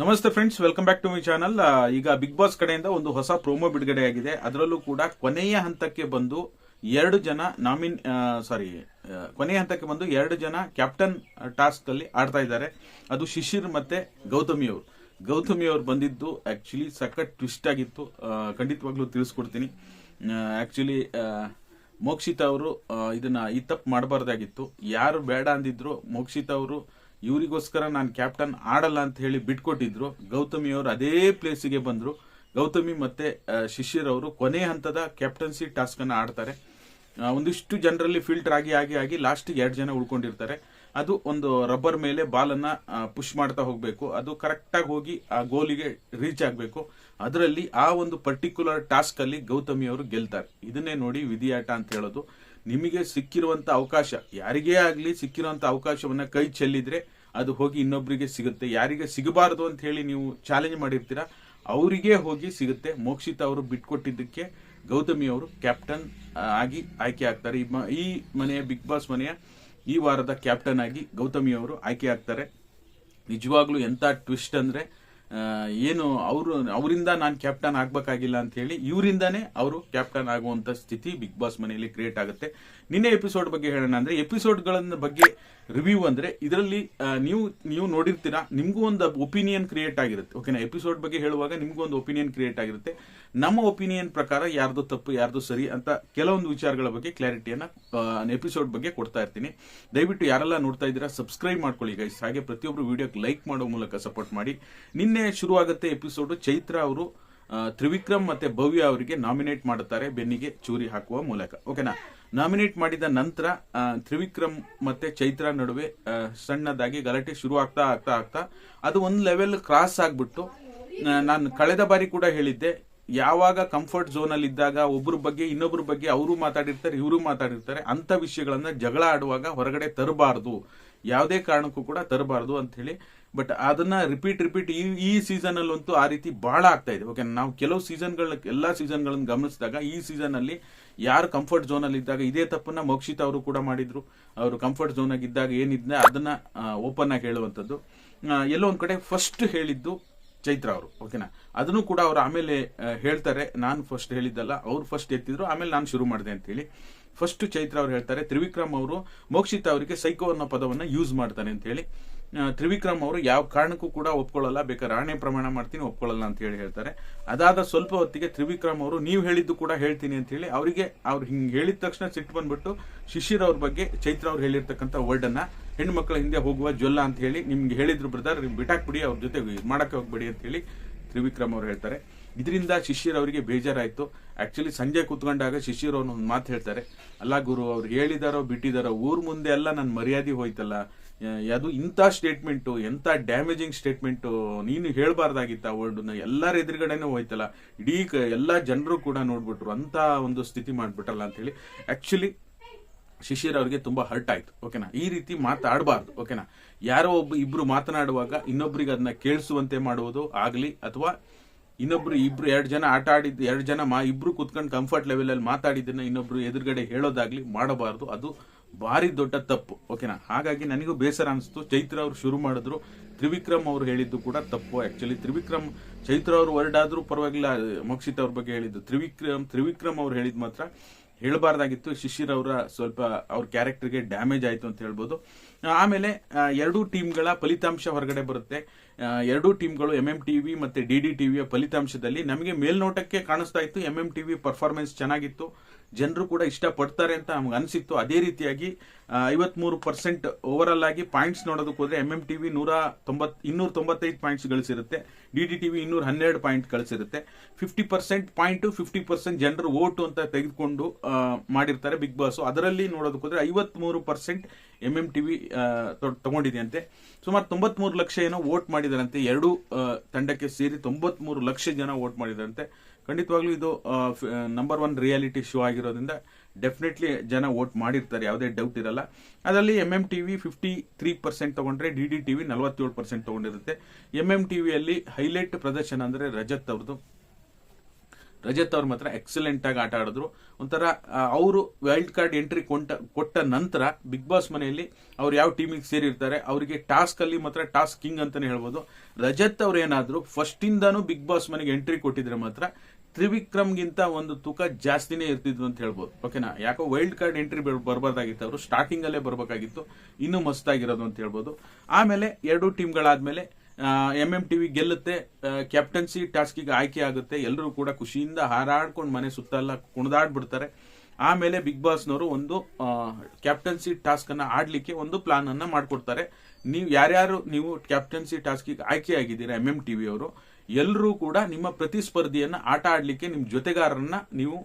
ನಮಸ್ತೆ friends, welcome back to my channel. ಈಗ Bigg Boss ಕಡೆಯಿಂದ ಒಂದು ಹೊಸ ಪ್ರೋಮೋ ಬಿಡುಗಡೆಯಾಗಿದೆ ಅದರಲ್ಲೂ ಕೂಡ ಕೊನೆಯ ಹಂತಕ್ಕೆ ಬಂದು ಎರಡು ಜನ ನಾಮಿನ್ ಸಾರಿ ಕೊನೆಯ ಹಂತಕ್ಕೆ ಬಂದು ಎರಡು ಜನ ಕ್ಯಾಪ್ಟನ್ ಟಾಸ್ಕ್ ಅಲ್ಲಿ ಆಡ್ತಾ ಇದ್ದಾರೆ. ಅದು ಶಿಶಿರ್ ಮತ್ತೆ ಗೌತಮಿ ಅವರು. ಗೌತಮಿ ಅವರು ಬಂದಿದ್ದು ಆಕ್ಚುಲಿ ಸಖತ್ ಟ್ವಿಸ್ಟ್ ಆಗಿತ್ತು. ಖಂಡಿತವಾಗ್ಲೂ ತಿಳಿಸ್ಕೊಡ್ತೀನಿ. ಆಕ್ಚುಲಿ ಮೋಕ್ಷಿತ ಅವರು ಇದನ್ನ ಈ ತಪ್ಪು ಮಾಡಬಾರ್ದಾಗಿತ್ತು. ಯಾರು ಬೇಡ ಅಂದಿದ್ರು ಮೋಕ್ಷಿತ ಅವರು ಇವರಿಗೋಸ್ಕರ ನಾನು ಕ್ಯಾಪ್ಟನ್ ಆಡಲ್ಲ ಅಂತ ಹೇಳಿ ಬಿಟ್ಕೊಟ್ಟಿದ್ರು. ಗೌತಮಿ ಅವರು ಅದೇ ಪ್ಲೇಸಿಗೆ ಬಂದರು. ಗೌತಮಿ ಮತ್ತೆ ಶಿಶಿರ್ ಅವರು ಕೊನೆ ಹಂತದ ಕ್ಯಾಪ್ಟನ್ಸಿ ಟಾಸ್ಕನ್ನು ಆಡ್ತಾರೆ. ಒಂದಿಷ್ಟು ಜನರಲ್ಲಿ ಫಿಲ್ಟರ್ ಆಗಿ ಆಗಿ ಆಗಿ ಲಾಸ್ಟಿಗೆ ಎರಡು ಜನ ಉಳ್ಕೊಂಡಿರ್ತಾರೆ. ಅದು ಒಂದು ರಬ್ಬರ್ ಮೇಲೆ ಬಾಲನ್ನ ಪುಷ್ ಮಾಡ್ತಾ ಹೋಗ್ಬೇಕು. ಅದು ಕರೆಕ್ಟ್ ಆಗಿ ಹೋಗಿ ಆ ಗೋಲಿಗೆ ರೀಚ್ ಆಗಬೇಕು. ಅದರಲ್ಲಿ ಆ ಒಂದು ಪರ್ಟಿಕ್ಯುಲರ್ ಟಾಸ್ಕ್ ಅಲ್ಲಿ ಗೌತಮಿ ಅವರು ಗೆಲ್ತಾರೆ. ಇದನ್ನೇ ನೋಡಿ ವಿಧಿಯಾಟ ಅಂತ ಹೇಳೋದು. ನಿಮಗೆ ಸಿಕ್ಕಿರುವಂತ ಅವಕಾಶ, ಯಾರಿಗೇ ಆಗ್ಲಿ ಸಿಕ್ಕಿರುವಂತ ಅವಕಾಶವನ್ನ ಕೈ ಚೆಲ್ಲಿದ್ರೆ ಅದು ಹೋಗಿ ಇನ್ನೊಬ್ಬರಿಗೆ ಸಿಗುತ್ತೆ. ಯಾರಿಗೆ ಸಿಗಬಾರದು ಅಂತ ಹೇಳಿ ನೀವು ಚಾಲೆಂಜ್ ಮಾಡಿರ್ತೀರಾ, ಅವರಿಗೆ ಹೋಗಿ ಸಿಗುತ್ತೆ. ಮೋಕ್ಷಿತ ಅವರು ಬಿಟ್ಕೊಟ್ಟಿದ್ದಕ್ಕೆ ಗೌತಮಿ ಅವರು ಕ್ಯಾಪ್ಟನ್ ಆಗಿ ಆಯ್ಕೆ ಆಗ್ತಾರೆ. ಈ ಮನೆಯ ಬಿಗ್ ಬಾಸ್ ಮನೆಯ ಈ ವಾರದ ಕ್ಯಾಪ್ಟನ್ ಆಗಿ ಗೌತಮಿ ಅವರು ಆಯ್ಕೆ ಆಗ್ತಾರೆ. ನಿಜವಾಗ್ಲೂ ಎಂಥ ಟ್ವಿಸ್ಟ್ ಅಂದ್ರೆ ಏನು ಅವರು, ಅವರಿಂದ ನಾನು ಕ್ಯಾಪ್ಟನ್ ಆಗಬೇಕಾಗಿಲ್ಲ ಅಂತ ಹೇಳಿ ಇವರಿಂದಾನೇ ಅವರು ಕ್ಯಾಪ್ಟನ್ ಆಗುವಂಥ ಸ್ಥಿತಿ ಬಿಗ್ ಬಾಸ್ ಮನೆಯಲ್ಲಿ ಕ್ರಿಯೇಟ್ ಆಗುತ್ತೆ. ನಿನ್ನೆ ಎಪಿಸೋಡ್ ಬಗ್ಗೆ ಹೇಳೋಣ ಅಂದ್ರೆ ಎಪಿಸೋಡ್ಗಳನ್ನ ಬಗ್ಗೆ ರಿವ್ಯೂ ಅಂದ್ರೆ ಇದರಲ್ಲಿ ನೀವು ನೀವು ನೋಡಿರ್ತೀರಾ, ನಿಮಗೂ ಒಂದು ಒಪಿನಿಯನ್ ಕ್ರಿಯೇಟ್ ಆಗಿರುತ್ತೆ. ಓಕೆನಾ ಎಪಿಸೋಡ್ ಬಗ್ಗೆ ಹೇಳುವಾಗ ನಿಮಗೂ ಒಂದು ಒಪಿನಿಯನ್ ಕ್ರಿಯೇಟ್ ಆಗಿರುತ್ತೆ. ನಮ್ಮ ಒಪಿನಿಯನ್ ಪ್ರಕಾರ ಯಾರ್ದು ತಪ್ಪು, ಯಾರ್ದು ಸರಿ ಅಂತ ಕೆಲವೊಂದು ವಿಚಾರಗಳ ಬಗ್ಗೆ ಕ್ಲಾರಿಟಿಯನ್ನು ಎಪಿಸೋಡ್ ಬಗ್ಗೆ ಕೊಡ್ತಾ ಇರ್ತೀನಿ. ದಯವಿಟ್ಟು ಯಾರೆಲ್ಲ ನೋಡ್ತಾ ಇದ್ದೀರಾ ಸಬ್ಸ್ಕ್ರೈಬ್ ಮಾಡ್ಕೊಳ್ಳಿ ಗೈಸ್ ಹಾಗೆ ಪ್ರತಿಯೊಬ್ಬರು ವಿಡಿಯೋಕ್ಕೆ ಲೈಕ್ ಮಾಡೋ ಮೂಲಕ ಸಪೋರ್ಟ್ ಮಾಡಿ. ನಿನ್ನೆ ಶುರುವಾಗುತ್ತೆ ಎಪಿಸೋಡ್ ಚೈತ್ರ ಅವರು ತ್ರಿವಿಕ್ರಮ್ ಮತ್ತೆ ಭವ್ಯ ಅವರಿಗೆ ನಾಮಿನೇಟ್ ಮಾಡುತ್ತಾರೆ ಬೆನ್ನಿಗೆ ಚೂರಿ ಹಾಕುವ ಮೂಲಕ. ಓಕೆನಾ ನಾಮಿನೇಟ್ ಮಾಡಿದ ನಂತರ ತ್ರಿವಿಕ್ರಮ್ ಮತ್ತೆ ಚೈತ್ರ ನಡುವೆ ಸಣ್ಣದಾಗಿ ಗಲಾಟೆ ಶುರು ಆಗ್ತಾ ಆಗ್ತಾ ಆಗ್ತಾ ಅದು ಒಂದು ಲೆವೆಲ್ ಕ್ರಾಸ್ ಆಗ್ಬಿಟ್ಟು ನಾನು ಕಳೆದ ಬಾರಿ ಕೂಡ ಹೇಳಿದ್ದೆ, ಯಾವಾಗ ಕಂಫರ್ಟ್ ಝೋನ್ ಅಲ್ಲಿ ಇದ್ದಾಗ ಒಬ್ಬರ ಬಗ್ಗೆ ಇನ್ನೊಬ್ಬರ ಬಗ್ಗೆ ಅವರು ಮಾತಾಡಿರ್ತಾರೆ, ಇವರು ಮಾತಾಡಿರ್ತಾರೆ, ಅಂತ ವಿಷಯಗಳನ್ನ ಜಗಳ ಆಡುವಾಗ ಹೊರಗಡೆ ತರಬಾರದು. ಯಾವುದೇ ಕಾರಣಕ್ಕೂ ಕೂಡ ತರಬಾರದು ಅಂತ ಹೇಳಿ ಬಟ್ ಅದನ್ನ ರಿಪೀಟ್ ರಿಪೀಟ್ ಈ ಈ ಸೀಸನ್ ಅಲ್ಲಂತೂ ಆ ರೀತಿ ಬಹಳ ಆಗ್ತಾ ಇದೆ. ಓಕೆ ನಾವು ಕೆಲವು ಸೀಸನ್ಗಳ ಎಲ್ಲಾ ಸೀಸನ್ಗಳನ್ನ ಗಮನಿಸಿದಾಗ ಈ ಸೀಸನ್ ಅಲ್ಲಿ ಯಾರು ಕಂಫರ್ಟ್ ಝೋನ್ ಅಲ್ಲಿ ಇದ್ದಾಗ ಇದೇ ತಪ್ಪನ್ನ ಮೋಕ್ಷಿತ ಅವರು ಕೂಡ ಮಾಡಿದ್ರು. ಅವರು ಕಂಫರ್ಟ್ ಝೋನ್ ಆಗಿದ್ದಾಗ ಏನಿದ್ನ ಅದನ್ನ ಓಪನ್ ಆಗಿ ಹೇಳುವಂತದ್ದು ಎಲ್ಲೋ ಒಂದ್ ಕಡೆ ಫಸ್ಟ್ ಹೇಳಿದ್ದು ಚೈತ್ರ ಅವರು. ಓಕೆನಾ ಅದನ್ನು ಕೂಡ ಅವ್ರು ಆಮೇಲೆ ಹೇಳ್ತಾರೆ. ನಾನು ಫಸ್ಟ್ ಹೇಳಿದ್ದಲ್ಲ, ಅವ್ರು ಫಸ್ಟ್ ಎತ್ತಿದ್ರು. ಆಮೇಲೆ ನಾನು ಶುರು ಮಾಡಿದೆ ಅಂತ ಹೇಳಿ. ಫಸ್ಟ್ ಚೈತ್ರ ಅವ್ರು ಹೇಳ್ತಾರೆ, ತ್ರಿವಿಕ್ರಮ್ ಅವರು ಮೋಕ್ಷಿತ ಅವರಿಗೆ ಸೈಕೋ ಅನ್ನೋ ಪದವನ್ನ ಯೂಸ್ ಮಾಡ್ತಾನೆ ಅಂತ ಹೇಳಿ. ತ್ರಿವಿಕ್ರಮ್ ಅವರು ಯಾವ ಕಾರಣಕ್ಕೂ ಕೂಡ ಒಪ್ಕೊಳ್ಳಲ್ಲ, ಬೇಕಾದ್ರೆ ಆಣೆ ಪ್ರಮಾಣ ಮಾಡ್ತೀನಿ, ಒಪ್ಕೊಳ್ಳಲ್ಲ ಅಂತ ಹೇಳಿ ಹೇಳ್ತಾರೆ. ಅದಾದ ಸ್ವಲ್ಪ ಹೊತ್ತಿಗೆ ತ್ರಿವಿಕ್ರಮ್ ಅವರು, ನೀವು ಹೇಳಿದ್ದು ಕೂಡ ಹೇಳ್ತೀನಿ ಅಂತ ಹೇಳಿ ಅವರಿಗೆ, ಅವ್ರು ಹಿಂಗೆ ಹೇಳಿದ ತಕ್ಷಣ ಸಿಟ್ಟು ಬಂದ್ಬಿಟ್ಟು ಶಿಶಿರ್ ಅವ್ರ ಬಗ್ಗೆ ಚೈತ್ರ ಅವ್ರು ಹೇಳಿರ್ತಕ್ಕಂಥ ವರ್ಡ್ ಅನ್ನ ಹೆಣ್ಮಕ್ಳ ಹಿಂದೆ ಹೋಗುವ ಜ್ವಲ್ಲ ಅಂತ ಹೇಳಿ ನಿಮ್ಗೆ ಹೇಳಿದ್ರು ಬ್ರದರ್ ಬಿಟಾಕ್ಬಿಡಿ, ಅವ್ರ ಜೊತೆ ಮಾಡಕ್ಕೆ ಹೋಗ್ಬೇಡಿ ಅಂತ ಹೇಳಿ ತ್ರಿವಿಕ್ರಮ್ ಅವ್ರು ಹೇಳ್ತಾರೆ. ಇದರಿಂದ ಶಿಶಿರ್ ಅವರಿಗೆ ಬೇಜಾರಾಯಿತು. ಆ್ಯಕ್ಚುಲಿ ಸಂಜೆ ಕೂತ್ಕೊಂಡಾಗ ಶಿಷ್ಯರು ಅವನು ಒಂದು ಮಾತು ಹೇಳ್ತಾರೆ. ಅಲ್ಲ ಗುರು ಅವ್ರು ಹೇಳಿದಾರೋ ಬಿಟ್ಟಿದಾರೋ ಊರ್ ಮುಂದೆ ಎಲ್ಲ ನನ್ನ ಮರ್ಯಾದೆ ಹೋಯ್ತಲ್ಲ. ಆ, ಅದು ಇಂಥ ಸ್ಟೇಟ್ಮೆಂಟು ಎಂಥ ಡ್ಯಾಮೇಜಿಂಗ್ ಸ್ಟೇಟ್ಮೆಂಟು ನೀನು ಹೇಳ್ಬಾರ್ದಾಗಿತ್ತ ವರ್ಡ್ನ ಎಲ್ಲರ ಎದುರುಗಡೆನೂ ಹೋಯ್ತಲ್ಲ. ಇಡೀ ಎಲ್ಲ ಜನರು ಕೂಡ ನೋಡ್ಬಿಟ್ರು. ಅಂತ ಒಂದು ಸ್ಥಿತಿ ಮಾಡಿಬಿಟ್ರಲ್ಲ ಅಂತೇಳಿ ಆ್ಯಕ್ಚುಲಿ ಶಿಶಿರ್ ಅವರಿಗೆ ತುಂಬಾ ಹರ್ಟ್ ಆಯಿತು. ಓಕೆನಾ? ಈ ರೀತಿ ಮಾತಾಡಬಾರ್ದು. ಓಕೆನಾ? ಯಾರೋ ಒಬ್ಬ ಇಬ್ಬರು ಮಾತನಾಡುವಾಗ ಇನ್ನೊಬ್ರಿಗೆ ಅದನ್ನ ಕೇಳಿಸುವಂತೆ ಮಾಡುವುದು ಆಗಲಿ ಅಥವಾ ಇನ್ನೊಬ್ರು ಇಬ್ರು ಎರಡು ಜನ ಆಟ ಆಡಿದ್ ಎರಡು ಜನ ಮಾ ಇಬ್ರು ಕುತ್ಕೊಂಡು ಕಂಫರ್ಟ್ ಲೆವೆಲ್ ಅಲ್ಲಿ ಮಾತಾಡಿದ್ದನ್ನ ಇನ್ನೊಬ್ರು ಎದುರುಗಡೆ ಹೇಳೋದಾಗ್ಲಿ ಮಾಡಬಾರ್ದು. ಅದು ಭಾರಿ ದೊಡ್ಡ ತಪ್ಪು. ಓಕೆನಾ ಹಾಗಾಗಿ ನನಗೂ ಬೇಸರ ಅನಿಸ್ತು. ಚೈತ್ರ ಅವರು ಶುರು ಮಾಡಿದ್ರು. ತ್ರಿವಿಕ್ರಮ್ ಅವರು ಹೇಳಿದ್ದು ಕೂಡ ತಪ್ಪು ಆಕ್ಚುಲಿ ತ್ರಿವಿಕ್ರಮ್, ಚೈತ್ರ ಅವರು ವರ್ಡ್ ಆದ್ರೂ ಪರವಾಗಿಲ್ಲ, ಮೋಕ್ಷಿತ್ ಅವ್ರ ಬಗ್ಗೆ ಹೇಳಿದ್ದು. ತ್ರಿವಿಕ್ರಮ್ ತ್ರಿವಿಕ್ರಮ್ ಅವ್ರು ಹೇಳಿದ್ ಮಾತ್ರ ಹೇಳಬಾರ್ದಾಗಿತ್ತು. ಶಿಶಿರ್ ಅವರ ಸ್ವಲ್ಪ ಅವ್ರ ಕ್ಯಾರೆಕ್ಟರ್ಗೆ ಡ್ಯಾಮೇಜ್ ಆಯಿತು ಅಂತ ಹೇಳ್ಬೋದು. ಆಮೇಲೆ ಎರಡೂ ಟೀಮ್ಗಳ ಫಲಿತಾಂಶ ಹೊರಗಡೆ ಬರುತ್ತೆ. ಎರಡೂ ಟೀಮ್ಗಳು ಎಂ ಎಂ ಟಿವಿ ಮತ್ತು ಡಿ ಡಿ ಟಿವಿಯ ಫಲಿತಾಂಶದಲ್ಲಿ ನಮಗೆ ಮೇಲ್ನೋಟಕ್ಕೆ ಕಾಣಿಸ್ತಾ ಇತ್ತು. ಎಂ ಎಂ ಟಿವಿ ಪರ್ಫಾರ್ಮೆನ್ಸ್ ಚೆನ್ನಾಗಿತ್ತು. ಜನರು ಕೂಡ ಇಷ್ಟಪಡ್ತಾರೆ ಅಂತ ನಮ್ಗೆ ಅನಿಸಿತ್ತು. ಅದೇ ರೀತಿಯಾಗಿ ಐವತ್ಮೂರು ಪರ್ಸೆಂಟ್ ಓವರ್ ಆಲ್ ಆಗಿ ಪಾಯಿಂಟ್ಸ್ ನೋಡೋದಕ್ಕೆ ಹೋದರೆ ಎಂ ಎಂ ಟಿವಿ ನೂರ ತೊಂಬತ್, ಇನ್ನೂರ ತೊಂಬತ್ತೈದು ಪಾಯಿಂಟ್ಸ್ ಗಳಿಸಿರುತ್ತೆ. ಡಿ ಡಿ ಟಿವಿ ಇನ್ನೂರ ಹನ್ನೆರಡು point ಗಳಿಸಿರುತ್ತೆ. Fifty percent point fifty percent ಜನರು ಓಟು ಅಂತ ತೆಗೆದುಕೊಂಡು ಮಾಡಿರ್ತಾರೆ ಬಿಗ್ ಬಾಸು ಅದರಲ್ಲಿ ನೋಡೋದಕ್ಕೆ ಹೋದರೆ ಐವತ್ಮೂರು ಪರ್ಸೆಂಟ್ ಎಂ ಎಂ ಟಿವಿ ತಗೊಂಡಿದೆಯಂತೆ. ಸುಮಾರು ತೊಂಬತ್ಮೂರು ಲಕ್ಷ ಏನೋ ವೋಟ್ ಮಾಡಿದಾರಂತೆ. ಎರಡು ತಂಡಕ್ಕೆ ಸೇರಿ ತೊಂಬತ್ಮೂರು ಲಕ್ಷ ಜನ ವೋಟ್ ಮಾಡಿದಾರಂತೆ. ಖಂಡಿತವಾಗ್ಲೂ ಇದು ನಂಬರ್ ಒನ್ ರಿಯಾಲಿಟಿ ಶೋ ಆಗಿರೋದ್ರಿಂದ ಡೆಫಿನೆಟ್ಲಿ ಜನ ವೋಟ್ ಮಾಡಿರ್ತಾರೆ. ಯಾವುದೇ ಡೌಟ್ ಇರಲ್ಲ. ಅದರಲ್ಲಿ M M TV fifty three percent ತಗೊಂಡ್ರೆ ಡಿ ಡಿ ಟಿವಿ ನಲವತ್ತೇಳು ಪರ್ಸೆಂಟ್ ತಗೊಂಡಿರುತ್ತೆ. ಎಂ ಎಂ ಟಿವಿಯಲ್ಲಿ ಹೈಲೈಟ್ ಪ್ರದರ್ಶನ ಅಂದರೆ ರಜತ್ ಅವ್ರದ್ದು ರಜತ್ ಅವ್ರ ಮಾತ್ರ ಎಕ್ಸಲೆಂಟ್ ಆಗಿ ಆಟ ಆಡಿದ್ರು. ಒಂಥರ ಅವರು ವೈಲ್ಡ್ ಕಾರ್ಡ್ ಎಂಟ್ರಿ ಕೊಟ್ಟ ಕೊಟ್ಟ ನಂತರ ಬಿಗ್ ಬಾಸ್ ಮನೆಯಲ್ಲಿ ಅವ್ರು ಯಾವ ಟೀಮಿಗೆ ಸೇರಿರ್ತಾರೆ, ಅವರಿಗೆ ಟಾಸ್ಕ್ ಅಲ್ಲಿ ಮಾತ್ರ ಟಾಸ್ಕ್ ಕಿಂಗ್ ಅಂತಾನೆ ಹೇಳ್ಬೋದು. ರಜತ್ ಅವ್ರು ಏನಾದ್ರು ಫಸ್ಟ್ ಇಂದಾನು ಬಿಗ್ ಬಾಸ್ ಮನೆಗೆ ಎಂಟ್ರಿ ಕೊಟ್ಟಿದ್ರೆ ಮಾತ್ರ ತ್ರಿವಿಕ್ರಮ್ಗಿಂತ ಒಂದು ತೂಕ ಜಾಸ್ತಿನೇ ಇರ್ತಿದ್ರು ಅಂತ ಹೇಳ್ಬೋದು. ಓಕೆನಾ ಯಾಕೋ ವೈಲ್ಡ್ ಕಾರ್ಡ್ ಎಂಟ್ರಿ ಬರಬಾರ್ದಾಗಿತ್ತು ಅವರು. ಸ್ಟಾರ್ಟಿಂಗ್ ಅಲ್ಲೇ ಬರಬೇಕಾಗಿತ್ತು. ಇನ್ನೂ ಮಸ್ತಾಗಿರೋದು ಅಂತ ಹೇಳ್ಬೋದು. ಆಮೇಲೆ ಎರಡು ಟೀಮ್ಗಳಾದ್ಮೇಲೆ ಎಂ ಎಂ ಟಿವಿ ಗೆಲ್ಲುತ್ತೆ. ಕ್ಯಾಪ್ಟನ್ಸಿ ಟಾಸ್ಕಿಗೆ ಆಯ್ಕೆ ಆಗುತ್ತೆ. ಎಲ್ಲರೂ ಕೂಡ ಖುಷಿಯಿಂದ ಹಾರಾಡ್ಕೊಂಡು ಮನೆ ಸುತ್ತಲ್ಲ ಕುಣಿದಾಡ್ಬಿಡ್ತಾರೆ. ಆಮೇಲೆ ಬಿಗ್ ಬಾಸ್ನವರು ಒಂದು ಕ್ಯಾಪ್ಟನ್ಸಿ ಟಾಸ್ಕ್ ಆಡಲಿಕ್ಕೆ ಒಂದು ಪ್ಲಾನ್ ಅನ್ನ ಮಾಡ್ಕೊಡ್ತಾರೆ. ನೀವು ಯಾರ್ಯಾರು ನೀವು ಕ್ಯಾಪ್ಟನ್ಸಿ ಟಾಸ್ಕಿಗೆ ಆಯ್ಕೆ ಆಗಿದ್ದೀರಾ ಎಂ ಎಂ ಟಿವಿ ಅವರು ಎಲ್ಲರೂ ಕೂಡ ನಿಮ್ಮ ಪ್ರತಿಸ್ಪರ್ಧಿಯನ್ನು ಆಟ ಆಡಲಿಕ್ಕೆ ನಿಮ್ಮ ಜೊತೆಗಾರರನ್ನ ನೀವು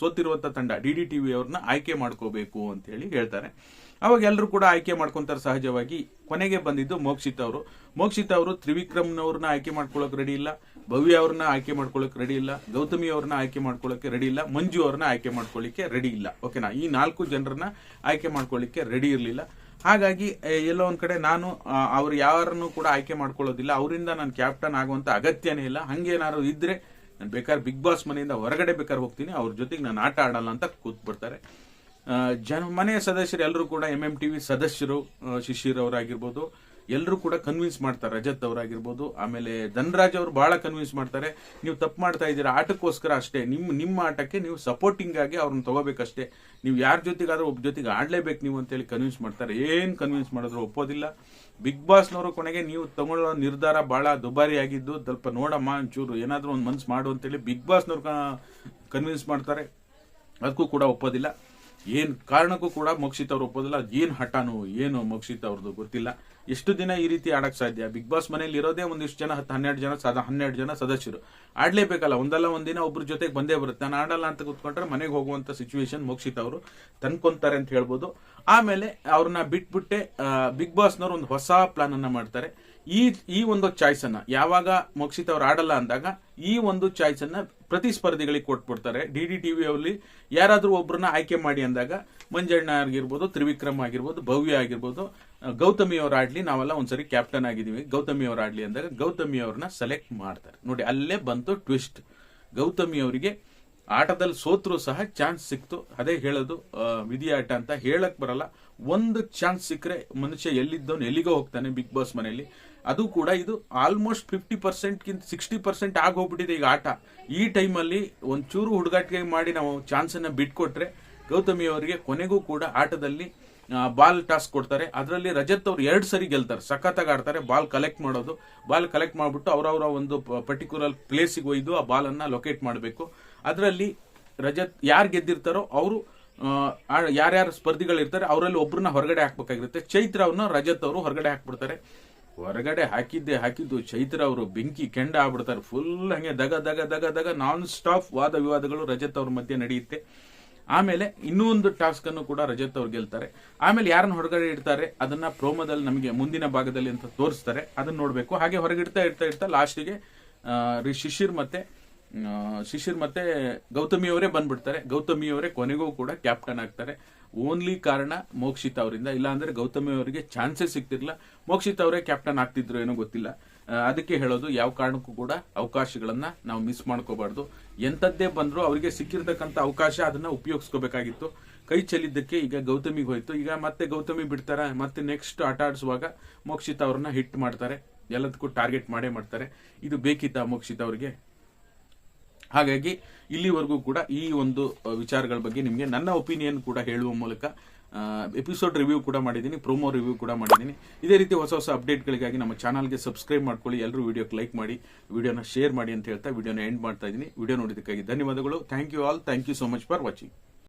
ಸೋತಿರುವಂಥ ತಂಡ ಡಿ ಡಿ ಟಿವಿ ಅವ್ರನ್ನ ಆಯ್ಕೆ ಮಾಡ್ಕೋಬೇಕು ಅಂತ ಹೇಳಿ ಹೇಳ್ತಾರೆ. ಅವಾಗ ಎಲ್ಲರೂ ಕೂಡ ಆಯ್ಕೆ ಮಾಡ್ಕೊಂತಾರೆ ಸಹಜವಾಗಿ. ಕೊನೆಗೆ ಬಂದಿದ್ದು ಮೋಕ್ಷಿತ್ ಅವರು. ಮೋಕ್ಷಿತ್ ಅವರು ತ್ರಿವಿಕ್ರಮ್ನವ್ರನ್ನ ಆಯ್ಕೆ ಮಾಡ್ಕೊಳ್ಳೋಕೆ ರೆಡಿ ಇಲ್ಲ. ಭವ್ಯ ಅವ್ರನ್ನ ಆಯ್ಕೆ ಮಾಡ್ಕೊಳ್ಳೋಕೆ ರೆಡಿ ಇಲ್ಲ. ಗೌತಮಿ ಅವ್ರನ್ನ ಆಯ್ಕೆ ಮಾಡ್ಕೊಳ್ಳೋಕೆ ರೆಡಿ ಇಲ್ಲ. ಮಂಜು ಅವ್ರನ್ನ ಆಯ್ಕೆ ಮಾಡ್ಕೊಳ್ಳಿಕ್ಕೆ ರೆಡಿ ಇಲ್ಲ. ಓಕೆನಾ ಈ ನಾಲ್ಕು ಜನರನ್ನ ಆಯ್ಕೆ ಮಾಡ್ಕೊಳ್ಳಿಕ್ಕೆ ರೆಡಿ ಇರಲಿಲ್ಲ. ಹಾಗಾಗಿ ಎಲ್ಲೋ ಒಂದು ಕಡೆ ನಾನು ಅವ್ರು ಯಾರನ್ನು ಕೂಡ ಆಯ್ಕೆ ಮಾಡ್ಕೊಳ್ಳೋದಿಲ್ಲ. ಅವರಿಂದ ನಾನು ಕ್ಯಾಪ್ಟನ್ ಆಗುವಂಥ ಅಗತ್ಯನೇ ಇಲ್ಲ. ಹಂಗೇನಾದ್ರು ಇದ್ರೆ ನಾನು ಬೇಕಾದ್ರೆ ಬಿಗ್ ಬಾಸ್ ಮನೆಯಿಂದ ಹೊರಗಡೆ ಬೇಕಾದ್ರೆ ಹೋಗ್ತೀನಿ. ಅವ್ರ ಜೊತೆಗೆ ನಾನು ಆಟ ಆಡಲ್ಲ ಅಂತ ಕೂತ್ಬಿಡ್ತಾರೆ. ಜನ ಮನೆಯ ಸದಸ್ಯರು ಎಲ್ಲರೂ ಕೂಡ ಎಂ ಎಂ ಟಿವಿ ಸದಸ್ಯರು ಆ, ಶಿಶಿರ್ ಅವರಾಗಿರ್ಬೋದು ಎಲ್ಲರೂ ಕೂಡ ಕನ್ವಿನ್ಸ್ ಮಾಡ್ತಾರೆ ರಜತ್ ಅವರಾಗಿರ್ಬೋದು ಆಮೇಲೆ ಧನರಾಜ್ ಅವರು ಬಹಳ ಕನ್ವಿನ್ಸ್ ಮಾಡ್ತಾರೆ ನೀವು ತಪ್ಪು ಮಾಡ್ತಾ ಇದ್ದೀರಾ ಆಟಕ್ಕೋಸ್ಕರ ಅಷ್ಟೇ ನಿಮ್ಮ ನಿಮ್ಮ ಆಟಕ್ಕೆ ನೀವು ಸಪೋರ್ಟಿಂಗ್ ಆಗಿ ಅವ್ರನ್ನ ತಗೋಬೇಕಷ್ಟೇ ನೀವು ಯಾರ ಜೊತೆಗಾದ್ರೂ ಒಬ್ಬ ಜೊತೆಗೆ ಆಡಲೇಬೇಕು ನೀವು ಅಂತೇಳಿ ಕನ್ವಿನ್ಸ್ ಮಾಡ್ತಾರೆ ಏನು ಕನ್ವಿನ್ಸ್ ಮಾಡಿದ್ರು ಒಪ್ಪೋದಿಲ್ಲ. ಬಿಗ್ ಬಾಸ್ನವರು ಕೊನೆಗೆ ನೀವು ತಗೊಳ್ಳೋ ನಿರ್ಧಾರ ಬಹಳ ದುಬಾರಿ ಆಗಿದ್ದು ಸ್ವಲ್ಪ ನೋಡಮ್ಮ ಒಂಚೂರು ಏನಾದರೂ ಒಂದು ಮನ್ಸು ಮಾಡು ಅಂತೇಳಿ ಬಿಗ್ ಬಾಸ್ನವ್ರು ಕನ್ವಿನ್ಸ್ ಮಾಡ್ತಾರೆ ಅದಕ್ಕೂ ಕೂಡ ಒಪ್ಪೋದಿಲ್ಲ. ಏನ್ ಕಾರಣಕ್ಕೂ ಕೂಡ ಮೋಕ್ಷಿತ್ ಅವ್ರು ಒಪ್ಪೋದಿಲ್ಲ. ಏನ್ ಹಠಾನು, ಏನು ಮೋಕ್ಷಿತ್ ಅವ್ರದ್ದು ಗೊತ್ತಿಲ್ಲ. ಎಷ್ಟು ದಿನ ಈ ರೀತಿ ಆಡಕ್ ಸಾಧ್ಯ? ಬಿಗ್ ಬಾಸ್ ಮನೆಯಲ್ಲಿ ಇರೋದೇ ಒಂದಿಷ್ಟು ಜನ ಹತ್ತು ಹನ್ನೆರಡು ಜನ, ಸದ ಹನ್ನೆರಡು ಜನ ಸದಸ್ಯರು. ಆಡ್ಲೇಬೇಕಲ್ಲ, ಒಂದಲ್ಲ ಒಂದಿನ ಒಬ್ರ ಜೊತೆಗೆ ಬಂದೇ ಬರುತ್ತೆ. ನಾನು ಆಡಲ್ಲ ಅಂತ ಕೂತ್ಕೊಂಡ್ರೆ ಮನೆಗೆ ಹೋಗುವಂತ ಸಿಚುವೇಶನ್ ಮೋಕ್ಷಿತ್ ಅವರು ತಂದ್ಕೊಂತಾರೆ ಅಂತ ಹೇಳ್ಬೋದು. ಆಮೇಲೆ ಅವ್ರನ್ನ ಬಿಟ್ಬಿಟ್ಟೆ ಬಿಗ್ ಬಾಸ್ನವ್ರು ಒಂದು ಹೊಸ ಪ್ಲಾನ್ ಅನ್ನ ಮಾಡ್ತಾರೆ. ಈ ಈ ಒಂದು ಚಾಯ್ಸ್ ಅನ್ನ, ಯಾವಾಗ ಮೋಕ್ಷಿತ್ ಅವ್ರು ಆಡಲ್ಲ ಅಂದಾಗ, ಈ ಒಂದು ಚಾಯ್ಸ್ ಅನ್ನ ಪ್ರತಿಸ್ಪರ್ಧಿಗಳಿಗೆ ಕೊಟ್ಬಿಡ್ತಾರೆ. ಡಿ ಡಿ ಟಿ ಅಲ್ಲಿ ಯಾರಾದರೂ ಒಬ್ಬರನ್ನ ಆಯ್ಕೆ ಮಾಡಿ ಅಂದಾಗ, ಮಂಜಣ್ಣ ಆಗಿರ್ಬೋದು, ತ್ರಿವಿಕ್ರಮ್ ಆಗಿರ್ಬೋದು, ಭವ್ಯ ಆಗಿರ್ಬೋದು ಗೌತಮಿ ಅವ್ರು ಆಡ್ಲಿ ನಾವೆಲ್ಲ ಒಂದ್ಸರಿ ಕ್ಯಾಪ್ಟನ್ ಆಗಿದ್ದೀವಿ. ಗೌತಮಿ ಅವ್ರು ಆಡ್ಲಿ ಅಂದಾಗ ಗೌತಮಿ ಅವ್ರನ್ನ ಸೆಲೆಕ್ಟ್ ಮಾಡ್ತಾರೆ. ನೋಡಿ, ಅಲ್ಲೇ ಬಂತು ಟ್ವಿಸ್ಟ್ ಗೌತಮಿ ಅವರಿಗೆ ಆಟದಲ್ಲಿ ಸೋತ್ರೂ ಸಹ ಚಾನ್ಸ್ ಸಿಕ್ತು. ಅದೇ ಹೇಳೋದು ವಿಧಿಯಾಟ ಅಂತ ಹೇಳಕ್ ಬರಲ್ಲ. ಒಂದು ಚಾನ್ಸ್ ಸಿಕ್ಕರೆ ಮನುಷ್ಯ ಎಲ್ಲಿದ್ದವನು ಎಲ್ಲಿಗೋ ಹೋಗ್ತಾನೆ, ಬಿಗ್ ಬಾಸ್ ಮನೆಯಲ್ಲಿ. ಅದು ಕೂಡ ಇದು ಆಲ್ಮೋಸ್ಟ್ ಫಿಫ್ಟಿ ಪರ್ಸೆಂಟ್ಗಿಂತ ಸಿಕ್ಸ್ಟಿ ಪರ್ಸೆಂಟ್ ಆಗೋಗ್ಬಿಟ್ಟಿದೆ ಈಗ ಆಟ. ಈ ಟೈಮಲ್ಲಿ ಒಂಚೂರು ಹುಡುಗಾಟಿಕೆ ಮಾಡಿ ನಾವು ಚಾನ್ಸನ್ನು ಬಿಟ್ಕೊಟ್ರೆ ಗೌತಮಿ ಅವರಿಗೆ ಕೊನೆಗೂ ಕೂಡ ಆಟದಲ್ಲಿ ಬಾಲ್ ಟಾಸ್ಕ್ ಕೊಡ್ತಾರೆ. ಅದರಲ್ಲಿ ರಜತ್ ಅವ್ರು ಎರಡು ಸರಿ ಗೆಲ್ತಾರೆ. ಸಖತ್ತಾಗಿ ಆಡ್ತಾರೆ. ಬಾಲ್ ಕಲೆಕ್ಟ್ ಮಾಡೋದು. ಬಾಲ್ ಕಲೆಕ್ಟ್ ಮಾಡಿಬಿಟ್ಟು ಅವರವರ ಒಂದು ಪರ್ಟಿಕ್ಯುಲರ್ ಪ್ಲೇಸಿಗೆ ಒಯ್ದು ಆ ಬಾಲನ್ನು ಲೊಕೇಟ್ ಮಾಡಬೇಕು. ಅದರಲ್ಲಿ ರಜತ್ ಯಾರು ಗೆದ್ದಿರ್ತಾರೋ ಅವರು ಯಾರ್ಯಾರು ಸ್ಪರ್ಧಿಗಳಿರ್ತಾರೆ, ಅವರಲ್ಲಿ ಒಬ್ಬರನ್ನ ಹೊರಗಡೆ ಹಾಕ್ಬೇಕಾಗಿರುತ್ತೆ. ಚೈತ್ರ ಅವ್ರನ್ನ ರಜತ್ ಅವರು ಹೊರಗಡೆ ಹಾಕ್ಬಿಡ್ತಾರೆ. ಹೊರಗಡೆ ಹಾಕಿದ್ದೆ ಹಾಕಿದ್ದು ಚೈತ್ರ ಅವರು ಬೆಂಕಿ ಕೆಂಡ ಆಗ್ಬಿಡ್ತಾರೆ. ಫುಲ್ ಹಂಗೆ ದಗ ದಗ ದಗ ದಗ ನಾನ್ ಸ್ಟಾಪ್ ವಾದ ವಿವಾದಗಳು ರಜತ್ ಅವ್ರ ಮಧ್ಯೆ ನಡೆಯುತ್ತೆ. ಆಮೇಲೆ ಇನ್ನೂ ಒಂದು ಟಾಸ್ಕ್ ಅನ್ನು ಕೂಡ ರಜತ್ ಅವ್ರು ಗೆಲ್ತಾರೆ. ಆಮೇಲೆ ಯಾರನ್ನ ಹೊರಗಡೆ ಇಡ್ತಾರೆ, ಅದನ್ನ ಪ್ರೋಮೋದಲ್ಲಿ ನಮಗೆ ಮುಂದಿನ ಭಾಗದಲ್ಲಿ ಅಂತ ತೋರಿಸ್ತಾರೆ. ಅದನ್ನ ನೋಡ್ಬೇಕು. ಹಾಗೆ ಹೊರಗಿಡ್ತಾ ಇಡ್ತಾ ಇಡ್ತಾ ಲಾಸ್ಟಿಗೆ ಶಿಶಿರ್ ಮತ್ತೆ ಶಿಶಿರ್ ಮತ್ತೆ ಗೌತಮಿ ಅವರೇ ಬಂದ್ಬಿಡ್ತಾರೆ. ಗೌತಮಿ ಅವರೇ ಕೊನೆಗೂ ಕೂಡ ಕ್ಯಾಪ್ಟನ್ ಆಗ್ತಾರೆ. ಓನ್ಲಿ ಕಾರಣ ಮೋಕ್ಷಿತ್ ಅವರಿಂದ. ಇಲ್ಲ ಅಂದ್ರೆ ಗೌತಮಿ ಅವರಿಗೆ ಚಾನ್ಸಸ್ ಸಿಗ್ತಿರ್ಲಿಲ್ಲ. ಮೋಕ್ಷಿತ್ ಅವರೇ ಕ್ಯಾಪ್ಟನ್ ಆಗ್ತಿದ್ರು ಏನೋ ಗೊತ್ತಿಲ್ಲ. ಅದಕ್ಕೆ ಹೇಳೋದು ಯಾವ ಕಾರಣಕ್ಕೂ ಕೂಡ ಅವಕಾಶಗಳನ್ನ ನಾವು ಮಿಸ್ ಮಾಡ್ಕೋಬಾರ್ದು. ಎಂಥದ್ದೇ ಬಂದ್ರು ಅವರಿಗೆ ಸಿಕ್ಕಿರ್ತಕ್ಕಂಥ ಅವಕಾಶ ಅದನ್ನ ಉಪಯೋಗಿಸ್ಕೋಬೇಕಾಗಿತ್ತು. ಕೈ ಚೆಲ್ಲಿದ್ದಕ್ಕೆ ಈಗ ಗೌತಮಿಗೆ ಹೋಯ್ತು. ಈಗ ಮತ್ತೆ ಗೌತಮಿ ಬಿಡ್ತಾರ? ಮತ್ತೆ ನೆಕ್ಸ್ಟ್ ಆಟ ಆಡಿಸುವಾಗ ಮೋಕ್ಷಿತ್ ಅವ್ರನ್ನ ಹಿಟ್ ಮಾಡ್ತಾರೆ. ಎಲ್ಲದಕ್ಕೂ ಟಾರ್ಗೆಟ್ ಮಾಡೇ ಮಾಡ್ತಾರೆ. ಇದು ಬೇಕಿತ್ತ ಮೋಕ್ಷಿತ್ ಅವರಿಗೆ? ಹಾಗಾಗಿ ಇಲ್ಲಿವರೆಗೂ ಕೂಡ ಈ ಒಂದು ವಿಚಾರಗಳ ಬಗ್ಗೆ ನಿಮಗೆ ನನ್ನ ಒಪಿನಿಯನ್ ಕೂಡ ಹೇಳುವ ಮೂಲಕ ಎಪಿಸೋಡ್ ರಿವ್ಯೂ ಕೂಡ ಮಾಡಿದ್ದೀನಿ ಪ್ರೋಮೋ ರಿವ್ಯೂ ಕೂಡ ಮಾಡಿದ್ದೀನಿ. ಇದೇ ರೀತಿ ಹೊಸ ಹೊಸ ಅಪ್ಡೇಟ್ಗಳಿಗಾಗಿ ನಮ್ಮ ಚಾನಲ್ಗೆ ಸಬ್ಸ್ಕ್ರೈಬ್ ಮಾಡ್ಕೊಳ್ಳಿ, ಎಲ್ಲರೂ ವಿಡಿಯೋಕ್ಕೆ ಲೈಕ್ ಮಾಡಿ ವಿಡಿಯೋನ ಶೇರ್ ಮಾಡಿ ಅಂತ ಹೇಳ್ತಾ ವಿಡಿಯೋನ ಎಂಡ್ ಮಾಡ್ತಾ ಇದ್ದೀನಿ. ವಿಡಿಯೋ ನೋಡಿದ್ದಕ್ಕಾಗಿ ಧನ್ಯವಾದಗಳು. Thank you all thank you so much for watching